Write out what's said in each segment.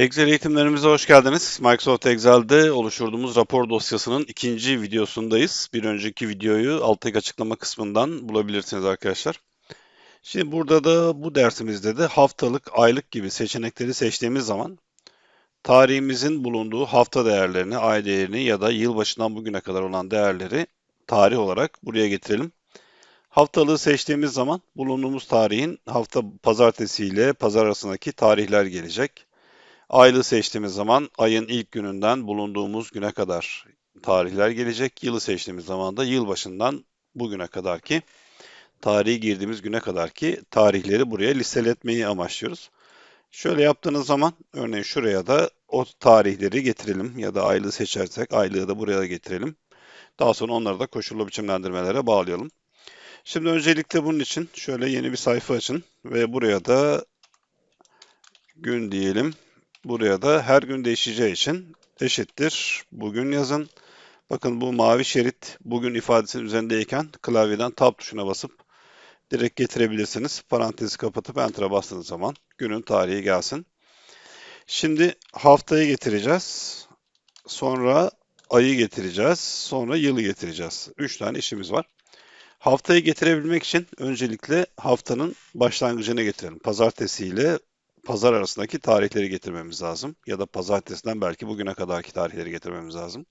Excel eğitimlerimize hoş geldiniz. Microsoft Excel'de oluşturduğumuz rapor dosyasının ikinci videosundayız. Bir önceki videoyu alttaki açıklama kısmından bulabilirsiniz arkadaşlar. Şimdi burada da bu dersimizde de haftalık, aylık gibi seçenekleri seçtiğimiz zaman tarihimizin bulunduğu hafta değerlerini, ay değerini ya da yılbaşından bugüne kadar olan değerleri tarih olarak buraya getirelim. Haftalığı seçtiğimiz zaman bulunduğumuz tarihin hafta pazartesi ile pazar arasındaki tarihler gelecek. Aylığı seçtiğimiz zaman ayın ilk gününden bulunduğumuz güne kadar tarihler gelecek. Yılı seçtiğimiz zaman da yılbaşından bugüne kadar ki tarihi girdiğimiz güne kadar ki tarihleri buraya listeletmeyi amaçlıyoruz. Şöyle yaptığınız zaman örneğin şuraya da o tarihleri getirelim ya da aylığı seçersek aylığı da buraya getirelim. Daha sonra onları da koşullu biçimlendirmelere bağlayalım. Şimdi öncelikle bunun için şöyle yeni bir sayfa açın ve buraya da gün diyelim. Buraya da her gün değişeceği için eşittir. Bugün yazın. Bakın bu mavi şerit bugün ifadesinin üzerindeyken klavyeden tab tuşuna basıp direkt getirebilirsiniz. Parantezi kapatıp enter'a bastığınız zaman günün tarihi gelsin. Şimdi haftayı getireceğiz. Sonra ayı getireceğiz. Sonra yılı getireceğiz. Üç tane işimiz var. Haftayı getirebilmek için öncelikle haftanın başlangıcını getirelim. Pazartesi ile pazar arasındaki tarihleri getirmemiz lazım. Ya da pazartesinden belki bugüne kadarki tarihleri getirmemiz lazım.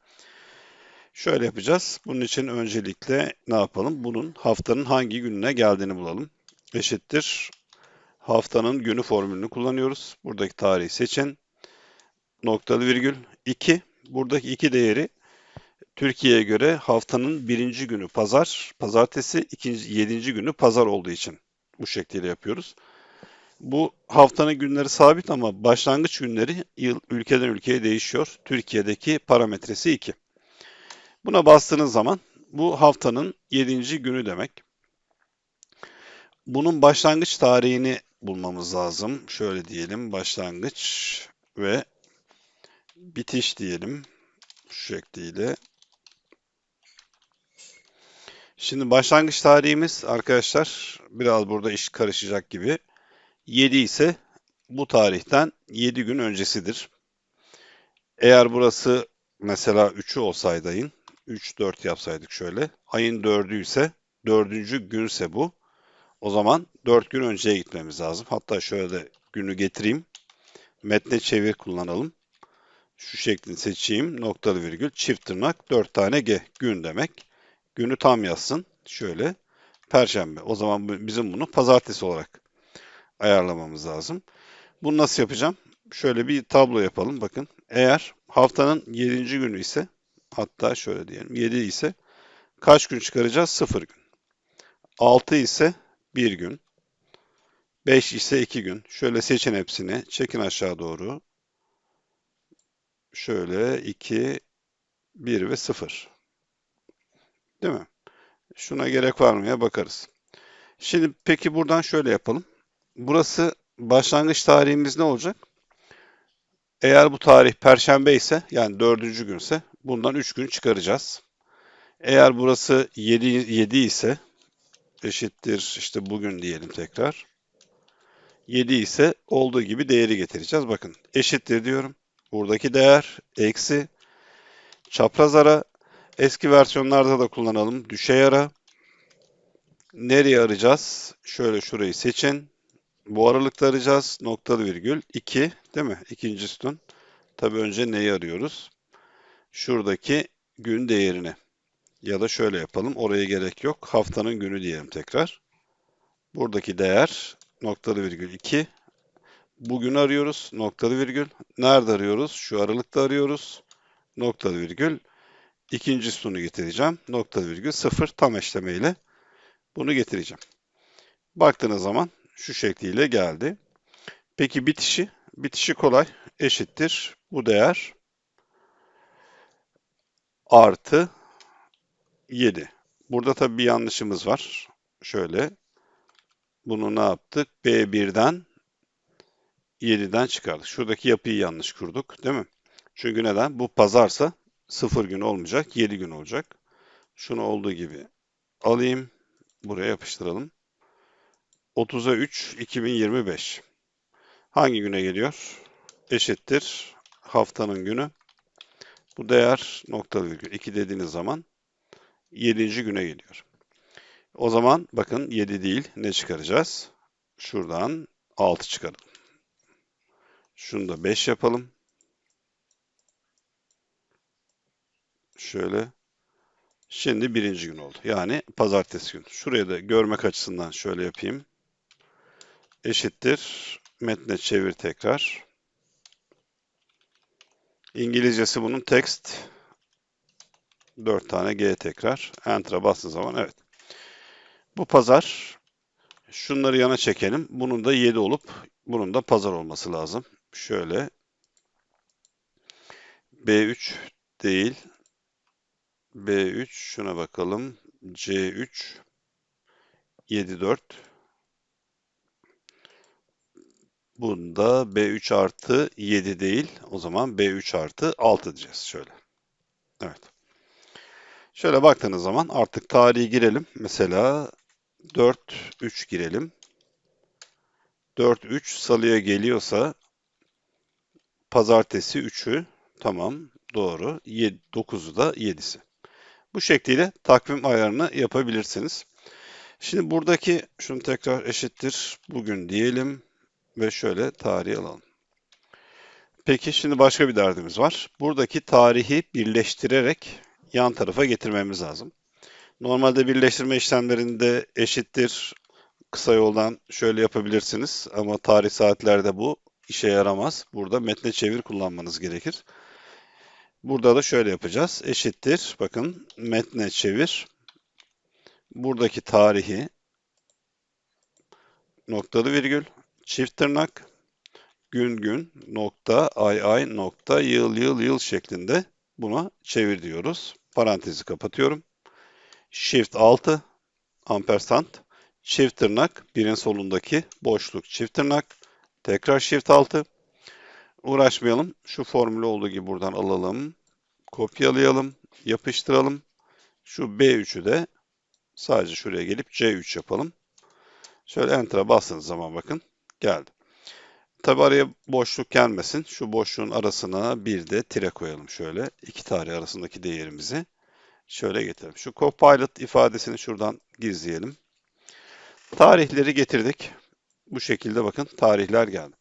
Şöyle yapacağız. Bunun için öncelikle ne yapalım? Bunun haftanın hangi gününe geldiğini bulalım. Eşittir. Haftanın günü formülünü kullanıyoruz. Buradaki tarihi seçin. Noktalı virgül 2. Buradaki 2 değeri Türkiye'ye göre haftanın birinci günü pazar, pazartesi, ikinci, yedinci günü pazar olduğu için bu şekilde yapıyoruz. Bu haftanın günleri sabit ama başlangıç günleri yıl, ülkeden ülkeye değişiyor. Türkiye'deki parametresi 2. Buna bastığınız zaman bu haftanın 7. günü demek. Bunun başlangıç tarihini bulmamız lazım. Şöyle diyelim başlangıç ve bitiş diyelim şu şekliyle. Şimdi başlangıç tarihimiz arkadaşlar biraz burada iş karışacak gibi. 7 ise bu tarihten 7 gün öncesidir. Eğer burası mesela 3'ü olsaydı ayın, 3-4 yapsaydık şöyle. Ayın 4'ü ise 4. günse bu. O zaman 4 gün önceye gitmemiz lazım. Hatta şöyle de günü getireyim. Metne çevir kullanalım. Şu şeklini seçeyim. Noktalı virgül çift tırnak 4 tane G gün demek. Günü tam yazsın. Şöyle. Perşembe. O zaman bizim bunu pazartesi olarak ayarlamamız lazım. Bunu nasıl yapacağım? Şöyle bir tablo yapalım. Bakın eğer haftanın 7. günü ise hatta şöyle diyelim 7 ise kaç gün çıkaracağız? 0 gün. 6 ise 1 gün. 5 ise 2 gün. Şöyle seçin hepsini. Çekin aşağı doğru. Şöyle 2, 1 ve 0. Değil mi? Şuna gerek var mıya bakarız. Şimdi peki buradan şöyle yapalım burası başlangıç tarihimiz ne olacak? Eğer bu tarih perşembe ise yani dördüncü günse bundan üç gün çıkaracağız. Eğer burası 7, 7 ise eşittir işte bugün diyelim tekrar. 7 ise olduğu gibi değeri getireceğiz. Bakın eşittir diyorum. Buradaki değer eksi çapraz ara eski versiyonlarda da kullanalım. Düşey ara. Nereye arayacağız? Şöyle şurayı seçin. Bu aralıkta arayacağız. Noktalı virgül 2 değil mi? İkinci sütun. Tabi önce neyi arıyoruz? Şuradaki gün değerini. Ya da şöyle yapalım. Oraya gerek yok. Haftanın günü diyelim tekrar. Buradaki değer noktalı virgül 2. Bugün arıyoruz. Noktalı virgül. Nerede arıyoruz? Şu aralıkta arıyoruz. Noktalı virgül. İkinci sütunu getireceğim. Noktalı virgül 0 tam eşlemeyle bunu getireceğim. Baktığınız zaman şu şekliyle geldi. Peki bitişi? Bitişi kolay. Eşittir. Bu değer artı 7. Burada tabii bir yanlışımız var. Şöyle. Bunu ne yaptık? B1'den 7'den çıkardık. Şuradaki yapıyı yanlış kurduk. Değil mi? Çünkü neden? Bu pazarsa 0 gün olmayacak. 7 gün olacak. Şunu olduğu gibi alayım. Buraya yapıştıralım. 30'a 3 2025. Hangi güne geliyor? eşittir haftanın günü. Bu değer nokta virgül 2 dediğiniz zaman 7. güne geliyor. O zaman bakın 7 değil ne çıkaracağız? Şuradan 6 çıkaralım. Şunu da 5 yapalım. Şöyle. Şimdi birinci gün oldu. Yani pazartesi günü. Şuraya da görmek açısından şöyle yapayım. Eşittir. Metne çevir tekrar. İngilizcesi bunun text. 4 tane G tekrar. Enter'a bastığı zaman evet. Bu pazar. Şunları yana çekelim. Bunun da 7 olup bunun da pazar olması lazım. Şöyle. B3 değil. B3 şuna bakalım. C3 7 4 Bunda B3 artı 7 değil. O zaman B3 artı 6 diyeceğiz. Şöyle. Evet. Şöyle baktığınız zaman artık tarihi girelim. Mesela 4-3 girelim. 4-3 salıya geliyorsa pazartesi 3'ü tamam doğru. 9'u da 7'si. Bu şekliyle takvim ayarını yapabilirsiniz. Şimdi buradaki şunu tekrar eşittir bugün diyelim ve şöyle tarihi alalım. Peki şimdi başka bir derdimiz var. Buradaki tarihi birleştirerek yan tarafa getirmemiz lazım. Normalde birleştirme işlemlerinde eşittir kısa yoldan şöyle yapabilirsiniz ama tarih saatlerde bu işe yaramaz. Burada metne çevir kullanmanız gerekir. Burada da şöyle yapacağız. Eşittir. Bakın metne çevir. Buradaki tarihi noktalı virgül çift tırnak gün gün nokta ay ay nokta yıl yıl yıl şeklinde buna çevir diyoruz. Parantezi kapatıyorum. Shift 6 ampersand çift tırnak birin solundaki boşluk çift tırnak tekrar Shift 6 uğraşmayalım. Şu formülü olduğu gibi buradan alalım. Kopyalayalım. Yapıştıralım. Şu B3'ü de sadece şuraya gelip C3 yapalım. Şöyle Enter'a bastığınız zaman bakın geldi. Tabi araya boşluk gelmesin. Şu boşluğun arasına bir de tire koyalım şöyle. iki tarih arasındaki değerimizi şöyle getirelim. Şu Copilot ifadesini şuradan gizleyelim. Tarihleri getirdik. Bu şekilde bakın tarihler geldi.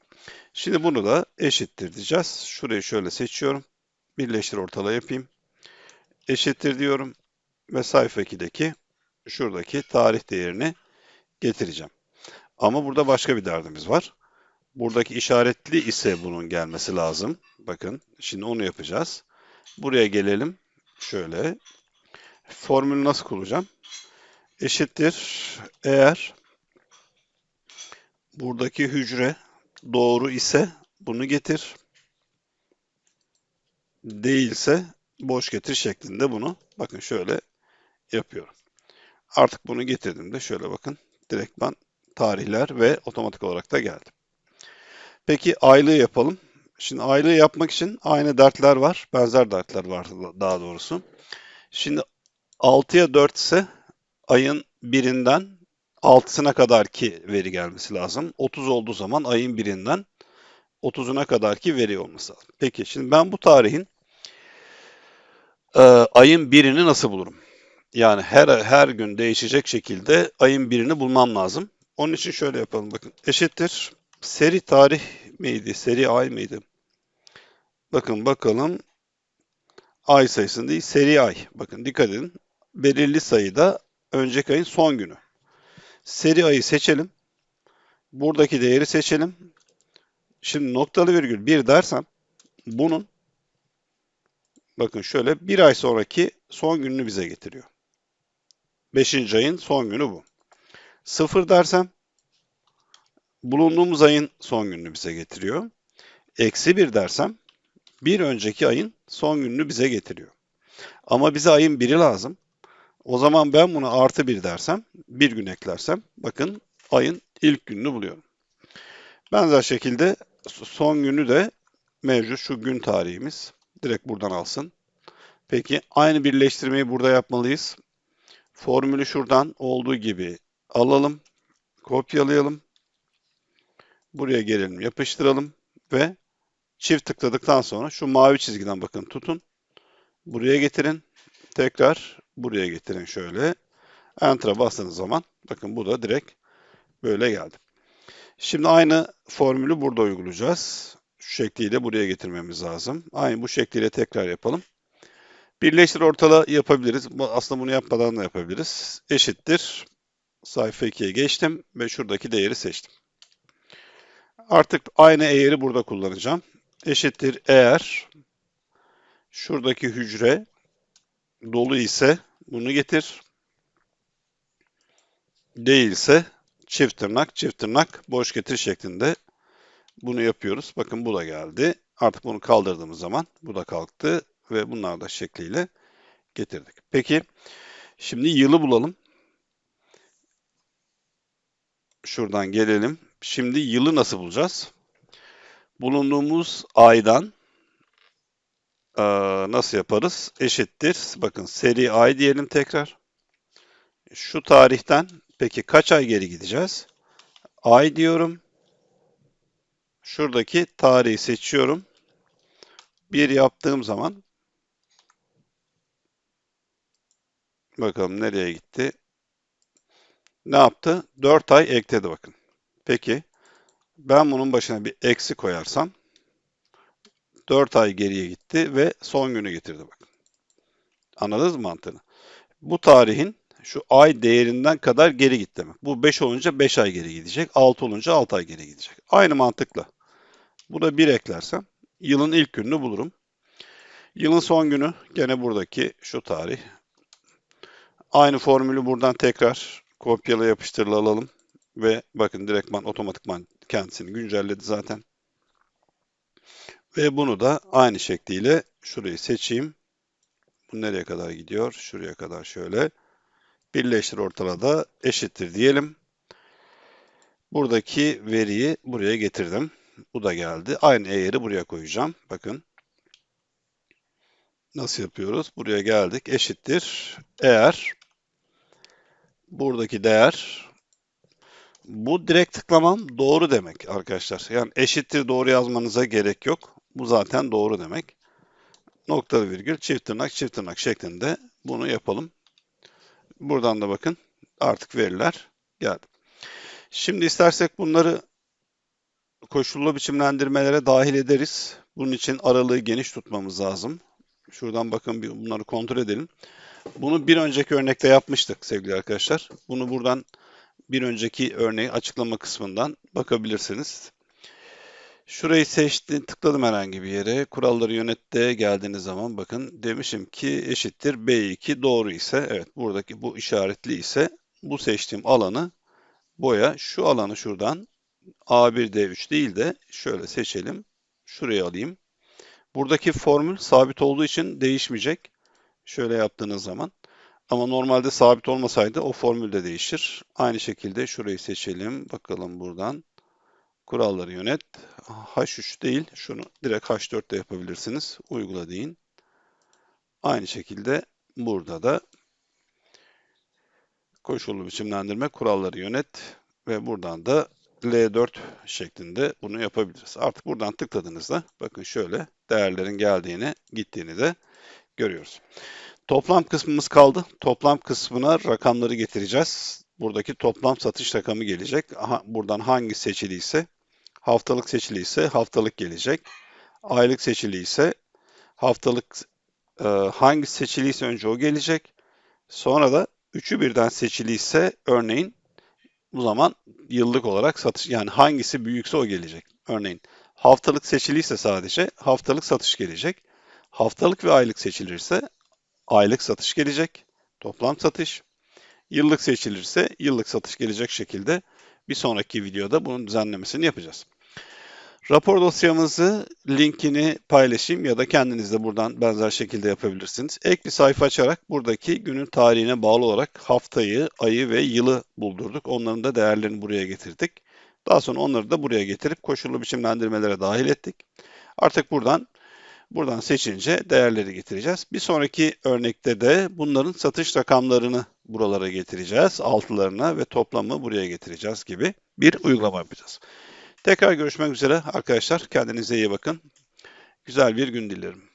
Şimdi bunu da eşittir diyeceğiz. Şurayı şöyle seçiyorum. Birleştir ortala yapayım. Eşittir diyorum. Ve sayfa 2'deki şuradaki tarih değerini getireceğim. Ama burada başka bir derdimiz var. Buradaki işaretli ise bunun gelmesi lazım. Bakın şimdi onu yapacağız. Buraya gelelim. Şöyle. Formülü nasıl kuracağım? Eşittir. Eğer buradaki hücre doğru ise bunu getir. Değilse boş getir şeklinde bunu bakın şöyle yapıyorum. Artık bunu getirdiğimde şöyle bakın direktman tarihler ve otomatik olarak da geldi. Peki aylığı yapalım. Şimdi aylığı yapmak için aynı dertler var. Benzer dertler var daha doğrusu. Şimdi 6'ya 4 ise ayın birinden 6'sına kadar ki veri gelmesi lazım. 30 olduğu zaman ayın birinden 30'una kadar ki veri olması lazım. Peki şimdi ben bu tarihin e, ayın birini nasıl bulurum? Yani her her gün değişecek şekilde ayın birini bulmam lazım. Onun için şöyle yapalım bakın. Eşittir. Seri tarih miydi? Seri ay mıydı? Bakın bakalım. Ay sayısını değil, seri ay. Bakın dikkat edin. Belirli sayıda önceki ayın son günü. Seri ayı seçelim. Buradaki değeri seçelim. Şimdi noktalı virgül 1 dersem bunun bakın şöyle bir ay sonraki son gününü bize getiriyor. 5. ayın son günü bu. 0 dersem bulunduğumuz ayın son gününü bize getiriyor. Eksi 1 dersem bir önceki ayın son gününü bize getiriyor. Ama bize ayın biri lazım. O zaman ben buna artı 1 dersem, bir gün eklersem bakın ayın ilk gününü buluyorum. Benzer şekilde son günü de mevcut şu gün tarihimiz. Direkt buradan alsın. Peki aynı birleştirmeyi burada yapmalıyız. Formülü şuradan olduğu gibi alalım. Kopyalayalım. Buraya gelelim, yapıştıralım ve çift tıkladıktan sonra şu mavi çizgiden bakın tutun. Buraya getirin. Tekrar buraya getirin şöyle. Enter'a bastığınız zaman bakın bu da direkt böyle geldi. Şimdi aynı formülü burada uygulayacağız. Şu şekliyle buraya getirmemiz lazım. Aynı bu şekliyle tekrar yapalım. Birleştir ortala yapabiliriz. Aslında bunu yapmadan da yapabiliriz. Eşittir. Sayfa 2'ye geçtim ve şuradaki değeri seçtim. Artık aynı eğeri burada kullanacağım. Eşittir eğer şuradaki hücre dolu ise bunu getir. Değilse çift tırnak çift tırnak boş getir şeklinde bunu yapıyoruz. Bakın bu da geldi. Artık bunu kaldırdığımız zaman bu da kalktı ve bunlar da şekliyle getirdik. Peki şimdi yılı bulalım. Şuradan gelelim. Şimdi yılı nasıl bulacağız? Bulunduğumuz aydan eee, nasıl yaparız? Eşittir. Bakın seri ay diyelim tekrar. Şu tarihten peki kaç ay geri gideceğiz? Ay diyorum. Şuradaki tarihi seçiyorum. Bir yaptığım zaman bakalım nereye gitti? Ne yaptı? 4 ay ekledi bakın. Peki ben bunun başına bir eksi koyarsam 4 ay geriye gitti ve son günü getirdi bakın. Anladınız mı mantığını? Bu tarihin şu ay değerinden kadar geri git demek. Bu 5 olunca 5 ay geri gidecek. 6 olunca 6 ay geri gidecek. Aynı mantıkla. Buna 1 eklersem yılın ilk gününü bulurum. Yılın son günü gene buradaki şu tarih. Aynı formülü buradan tekrar kopyala yapıştırla alalım. Ve bakın direktman otomatikman kendisini güncelledi zaten. Ve bunu da aynı şekliyle şurayı seçeyim. Bu nereye kadar gidiyor? Şuraya kadar şöyle. Birleştir ortalada eşittir diyelim. Buradaki veriyi buraya getirdim. Bu da geldi. Aynı eğeri buraya koyacağım. Bakın. Nasıl yapıyoruz? Buraya geldik. Eşittir. Eğer buradaki değer bu direkt tıklamam doğru demek arkadaşlar. Yani eşittir doğru yazmanıza gerek yok. Bu zaten doğru demek. Noktalı virgül çift tırnak çift tırnak şeklinde bunu yapalım. Buradan da bakın artık veriler geldi. Şimdi istersek bunları koşullu biçimlendirmelere dahil ederiz. Bunun için aralığı geniş tutmamız lazım. Şuradan bakın bir bunları kontrol edelim. Bunu bir önceki örnekte yapmıştık sevgili arkadaşlar. Bunu buradan bir önceki örneği açıklama kısmından bakabilirsiniz. Şurayı seçtim, tıkladım herhangi bir yere. Kuralları yönette geldiğiniz zaman bakın demişim ki eşittir B2 doğru ise evet buradaki bu işaretli ise bu seçtiğim alanı boya şu alanı şuradan A1 D3 değil de şöyle seçelim. Şuraya alayım. Buradaki formül sabit olduğu için değişmeyecek. Şöyle yaptığınız zaman. Ama normalde sabit olmasaydı o formül de değişir. Aynı şekilde şurayı seçelim. Bakalım buradan. Kuralları yönet. H3 değil. Şunu direkt H4'te yapabilirsiniz. Uygula deyin. Aynı şekilde burada da koşullu biçimlendirme kuralları yönet ve buradan da L4 şeklinde bunu yapabiliriz. Artık buradan tıkladığınızda bakın şöyle değerlerin geldiğini, gittiğini de görüyoruz. Toplam kısmımız kaldı. Toplam kısmına rakamları getireceğiz. Buradaki toplam satış rakamı gelecek. Aha, buradan hangi seçiliyse, haftalık seçiliyse haftalık gelecek. Aylık seçiliyse haftalık e, hangi seçiliyse önce o gelecek. Sonra da üçü birden seçiliyse örneğin bu zaman yıllık olarak satış yani hangisi büyükse o gelecek. Örneğin haftalık seçiliyse sadece haftalık satış gelecek. Haftalık ve aylık seçilirse aylık satış gelecek. Toplam satış. Yıllık seçilirse yıllık satış gelecek şekilde bir sonraki videoda bunun düzenlemesini yapacağız. Rapor dosyamızı linkini paylaşayım ya da kendiniz de buradan benzer şekilde yapabilirsiniz. Ek bir sayfa açarak buradaki günün tarihine bağlı olarak haftayı, ayı ve yılı buldurduk. Onların da değerlerini buraya getirdik. Daha sonra onları da buraya getirip koşullu biçimlendirmelere dahil ettik. Artık buradan buradan seçince değerleri getireceğiz. Bir sonraki örnekte de bunların satış rakamlarını buralara getireceğiz. Altılarına ve toplamı buraya getireceğiz gibi bir uygulama yapacağız. Tekrar görüşmek üzere arkadaşlar. Kendinize iyi bakın. Güzel bir gün dilerim.